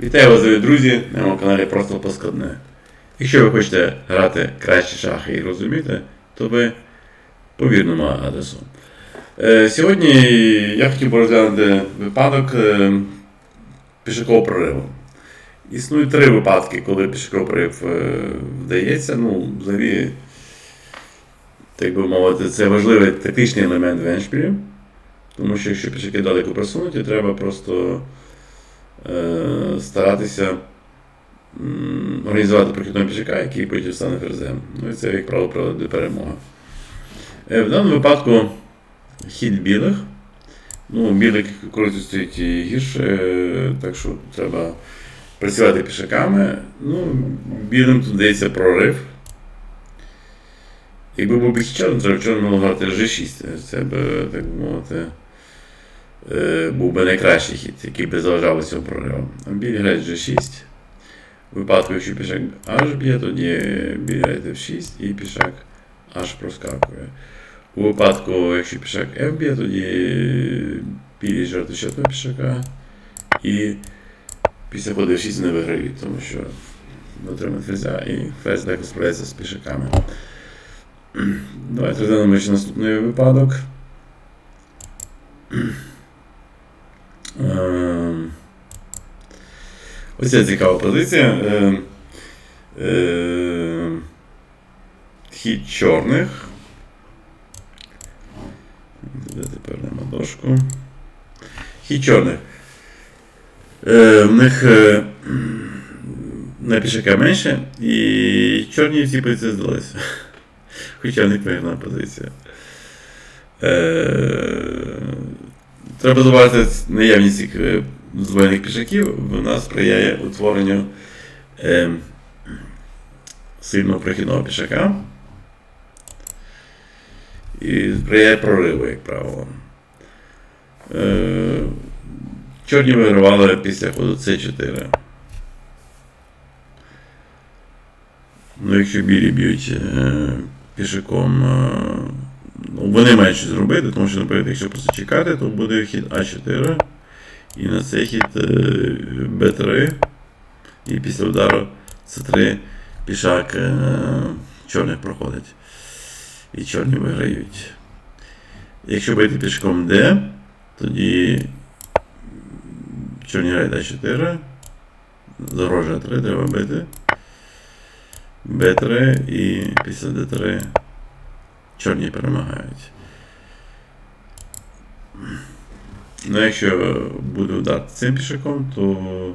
Вітаю вас, дорогі друзі, на моєму каналі Просто Поскладне. Якщо ви хочете грати кращі шахи і розуміти, то ви по вірному адресу. Е, сьогодні я хотів би розглянути випадок е, пішакового прориву. Існують три випадки, коли пішаковий прорив е, вдається. Ну, взагалі, так би мовити, це важливий тактичний елемент в. Тому що якщо пішаки далеко просунуті, треба просто старатися організувати прохідного пішака, який потім стане ферзем. Ну і це, як правило, приводить до перемоги. Е, в даному випадку хід білих. Ну, білик користують і гірше, е, так що треба працювати пішаками. Ну, білим тут дається прорив. Якби був чорним, треба чорному грати G6. Це б, так би мовити, е, був би найкращий хід, який би заважав цьому прориву. А білі грають G6. У випадку, якщо пішак H б'є, тоді білі грають F6 і пішак H проскакує. У випадку, якщо пішак F б'є, тоді білі жертви ще одного пішака. І після ходу F6 не виграють, тому що отримують ферзя і ферзь легко справляється з пішаками. Давайте розглянемо ще наступний випадок. Ем, Ось ця цікава позиція. Ем, ем, Хід чорних. Тепер нема дошку. Хід чорних. Е, В них е, на пішака менше, і чорні всі позиції здалися. Хоча в них виграна позиція. Е, Треба забувати наявність цих здвоєних пішаків, вона сприяє утворенню е, сильного прохідного пішака. І сприяє прориву, як правило. Е, чорні вигравали після ходу С4. Ну, якщо білі б'ють е, пішаком, е, ну, вони мають щось зробити, тому що, наприклад, якщо просто чекати, то буде хід А4. І на цей хід е, Б3. І після удару С3 пішак е, чорних проходить. І чорні виграють. Якщо бити пішком Д, тоді чорні грають А4. Загрожує 3, треба бити. Б3 і після Д3 чорні перемагають. Ну, якщо буде удар цим пішаком, то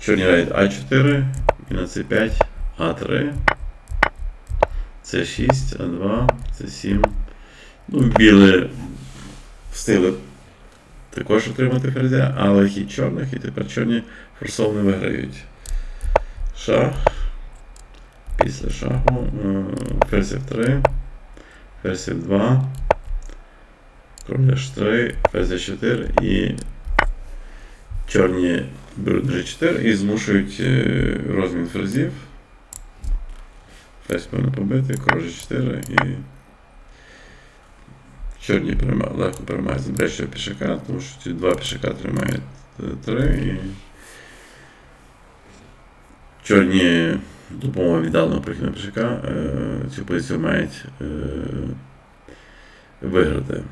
чорні грають А4 і на С5 А3. С6, А2, С7. Ну, білі встигли також отримати ферзя, але хід чорних, і тепер чорні форсовно виграють. Шах. Після шаху. е, Ферзь F3. Ферзь F2. Король H3, ферзь H4 і чорні беруть G4 і змушують е, розмін ферзів. Ферзь повинен побити, король G4 і чорні перема... легко переймають з брещого пішака, тому що ці два пішака тримають 3 і чорні допомога віддаленого прихідного пішака е, цю позицію мають е, виграти.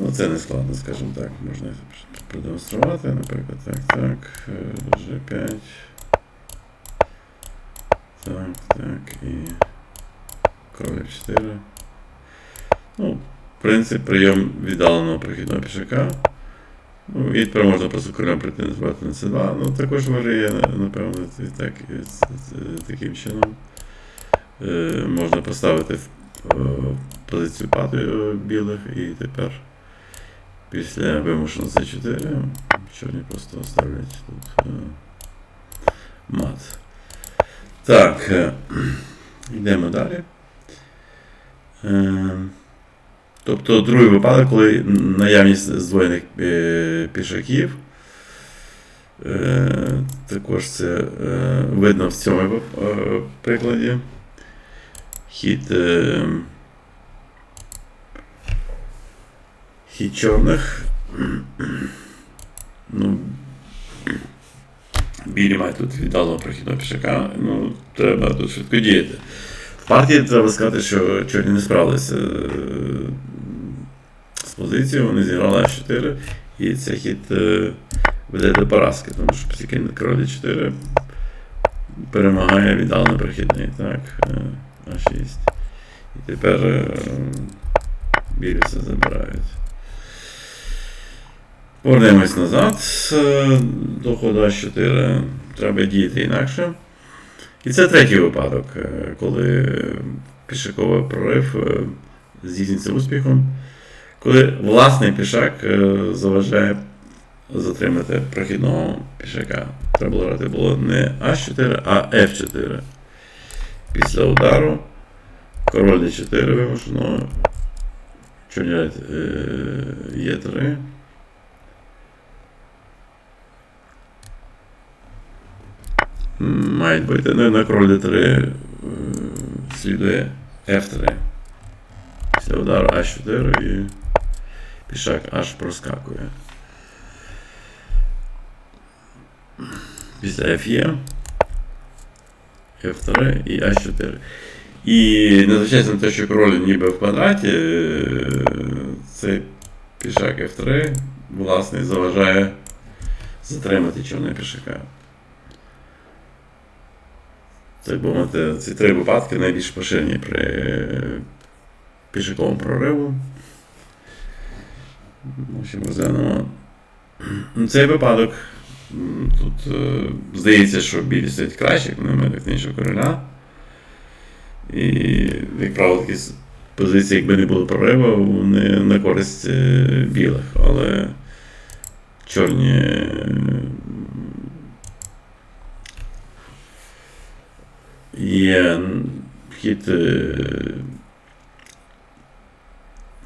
Ну, це не складно, скажімо так, можна продемонструвати, наприклад, так, так, е, G5. Так, так, і король 4. Ну, принцип прийом віддаленого прохідного пішака. Ну, і тепер можна просто королем прийти називати на C2. Ну, також варіє, напевно, і так, і таким чином. Е, можна поставити в е, позицію патою білих і тепер після вимушеного C4 чорні просто ставлять тут е, мат. Так, е, йдемо далі. Е, Тобто другий випадок, коли наявність здвоєних пішаків. Також це видно в цьому прикладі. Хід, е, хід чорних ну, білі мають тут віддалого прохідного пішака, ну, треба тут швидко діяти. В партії треба сказати, що чорні не справилися е, з позицією, вони зіграли А4, і цей хід е, веде до поразки, тому що після королі 4 перемагає віддалений прохідний. Так, е, А6. І тепер білі все забирають. Повернемось назад е, до ходу А4. Треба діяти інакше. І це третій випадок, е, коли пішаковий прорив е, здійснюється успіхом, коли власний пішак заважає затримати прохідного пішака. Треба було грати було не А4, а F4. Після удару король D4 вимушено. Чорні грають Е3. Мають бути не на король D3 е, слідує F3. Після удару А4 і пішак аж проскакує. Після F є. F3 і А4. І незважаючи те, що король ніби в квадраті, е, цей пішак F3 власне заважає затримати чорного пішака. Так би ці три випадки найбільш поширені при пішаковому прориву. Цей випадок. Тут е, здається, що білі стоять краще, як немає іншого короля. І, як правило, такі позиції, якби не було прориву, вони на користь е, білих. Але чорні є хід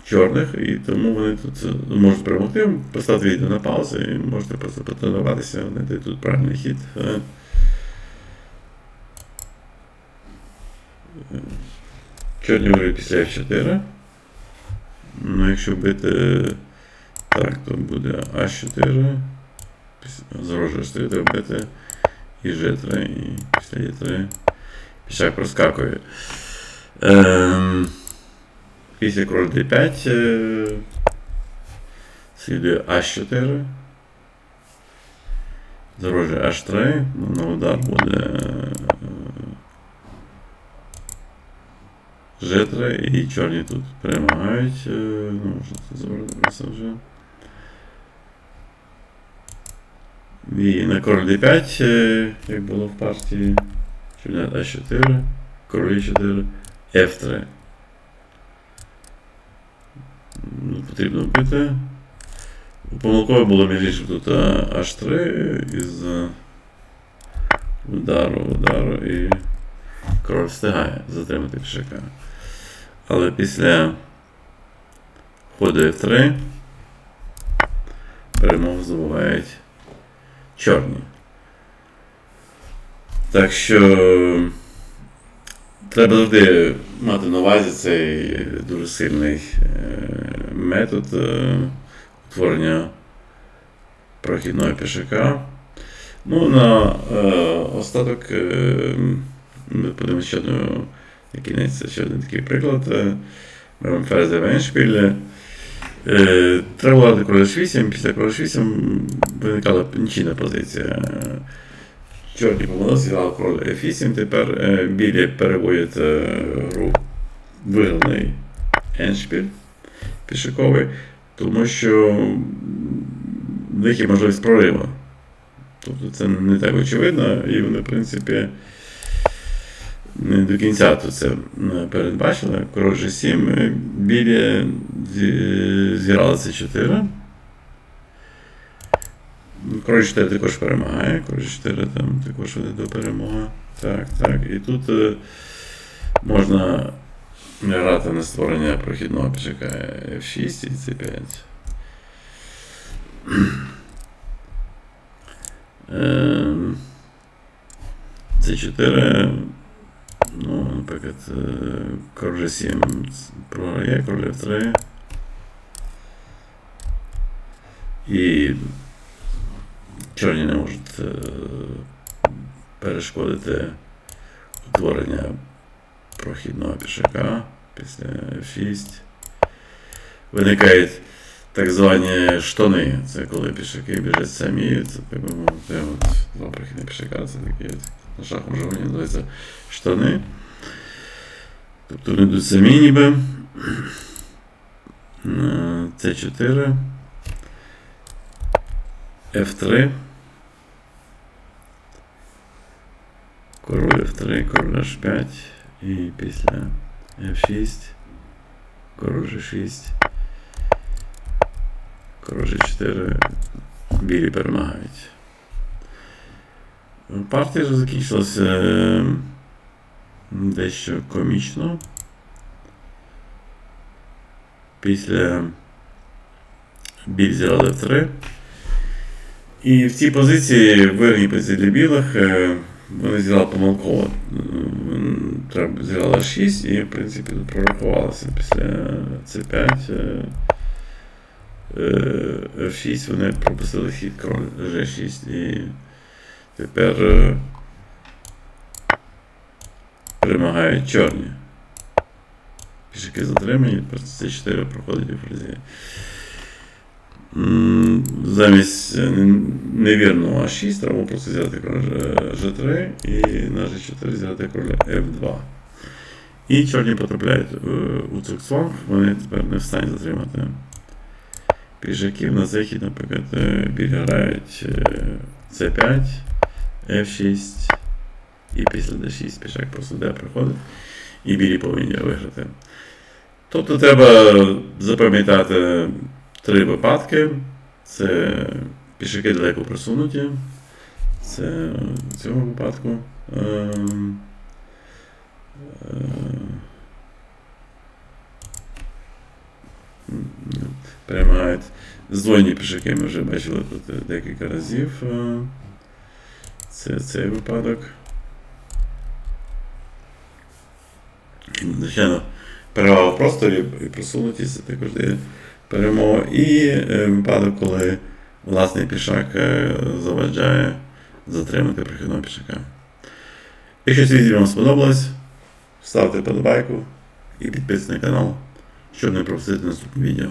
чорних, і тому вони тут можуть перемогти, поставити відео на паузу і можете просто потренуватися, знайти тут правильний хід. Чорні виграють після F4. Ну, якщо бити так, то буде А4. Зарожує 4 треба бити і G3, і після Е3. Пішак проскакує. Ем, після король D5 е, слідує А4. Зарожує H3, ну, на удар буде G3 і чорні тут перемагають. Ну, що це заборонилося вже. І на король D5, як було в партії. Чорні А4, король 4, F3. Ну, Потрібно вбити. Помилково було між іншим тут H3 із удару, удару і король встигає затримати пішака. Але після ходу F3 перемогу здобувають чорні. Так що треба завжди мати на увазі цей дуже сильний метод утворення прохідного пішака. Ну, на е, остаток е, ми подивимося ще одну кінець ще один такий приклад. Беремо ферзя Веншпіль. Е, треба ладити король 8, після король 8 виникала нічийна позиція. Чорні помилилися, зіграли король F8, тепер е, білі переводять е, гру виграний еншпіль пішаковий, тому що в них є можливість прориву. Тобто це не так очевидно, і вони, в принципі, не до кінця тут це передбачили. Король G7, білі зіграли c 4. Король 4 також перемагає, король 4 там також веде до перемоги. Так, так. І тут е, можна грати на створення прохідного пішака F6 і C5. С4, ну, наприклад, король 7 програє, король F3. І чорні не можуть е, перешкодити утворення прохідного пішака після F6. Виникають так звані штани. Це коли пішаки біжать самі. Це так би два прохідні пішака, це такі на шахом жаргоні називаються штани. Тобто вони йдуть самі ніби. С4. F3. Король F3, король H5 і після F6. Король G6. Король G4. Білі перемагають. Партія вже закінчилася е, дещо комічно. Після біль зіграли F3. І в цій позиції, в позиції для білих, е, вони зіграли помилково. Треба зіграла 6 і, в принципі, тут після C5. е, е, F6 вони пропустили хід король G6 і тепер е, перемагають чорні. Пішаки затримані, просто C4 проходить у фрезі. Замість е, невірного А6 треба просто взяти король G3 і на G4 взяти король F2. І чорні потрапляють е, у цуксванг, вони тепер не в стані затримати пішаків. На захід, наприклад, е, грають C5, F6 і після D6 пішак просто D приходить і білі повинні виграти. Тобто треба запам'ятати три випадки. Це пішаки далеко просунуті. Це в цьому випадку. ем, е, м, здвоєні пішаки, ми вже бачили тут декілька разів. Е, Це цей випадок. Звичайно, перевага в просторі і просунутість це також дає перемогу. І е, випадок, коли власний пішак е, заважає затримати прихідного пішака. Якщо це відео вам сподобалось, ставте подобайку і підписуйтесь на канал, щоб не пропустити наступне відео.